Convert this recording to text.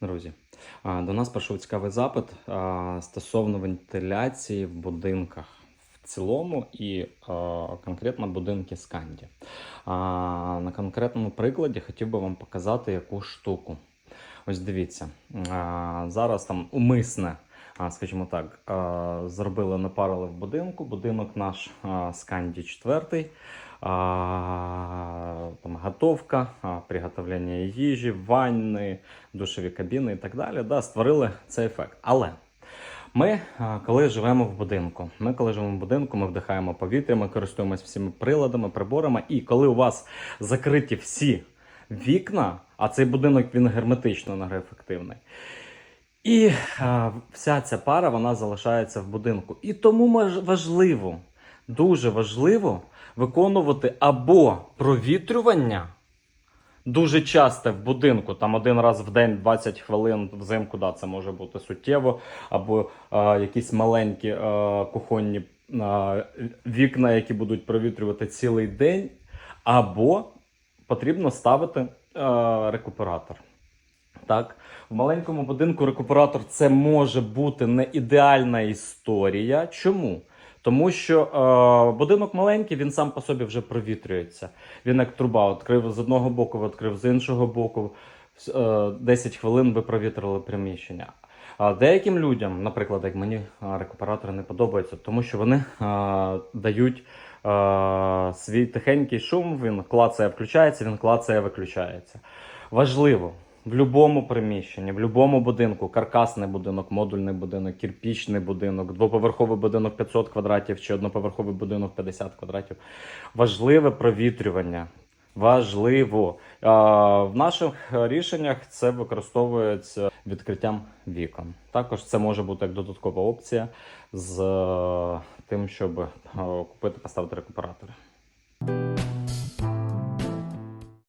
Друзі, до нас прийшов цікавий запит стосовно вентиляції в будинках в цілому і конкретно будинки Сканді. На конкретному прикладі хотів би вам показати яку штуку. Ось дивіться, зараз там умисне, скажімо так, зробили напарили в будинку. Будинок наш Сканді 4. Там готовка, приготовлення їжі, ванни, душові кабіни і так далі. Да, створили цей ефект. Але ми, коли живемо в будинку, ми коли живемо в будинку, ми вдихаємо повітря, ми користуємося всіма приладами, приборами. І коли у вас закриті всі вікна, а цей будинок він герметично енергоефективний. І а, вся ця пара вона залишається в будинку. І тому важливо, дуже важливо виконувати або провітрювання дуже часто в будинку, там один раз в день 20 хвилин взимку, да, це може бути суттєво, або а, якісь маленькі а, кухонні а, вікна, які будуть провітрювати цілий день, або потрібно ставити а, рекуператор. Так, в маленькому будинку рекуператор це може бути не ідеальна історія. Чому? Тому що е, будинок маленький, він сам по собі вже провітрюється. Він як труба, відкрив з одного боку, відкрив з іншого боку. Е, 10 хвилин ви провітрили приміщення. А деяким людям, наприклад, як мені е, рекуператори не подобаються, тому що вони е, дають е, свій тихенький шум, він клацає, включається, він клацає, виключається. Важливо в будь-якому приміщенні, в будь-якому будинку, каркасний будинок, модульний будинок, кірпічний будинок, двоповерховий будинок 500 квадратів чи одноповерховий будинок 50 квадратів. Важливе провітрювання. Важливо. В наших рішеннях це використовується відкриттям вікон. Також це може бути як додаткова опція з е, тим, щоб е, купити поставити рекуператори.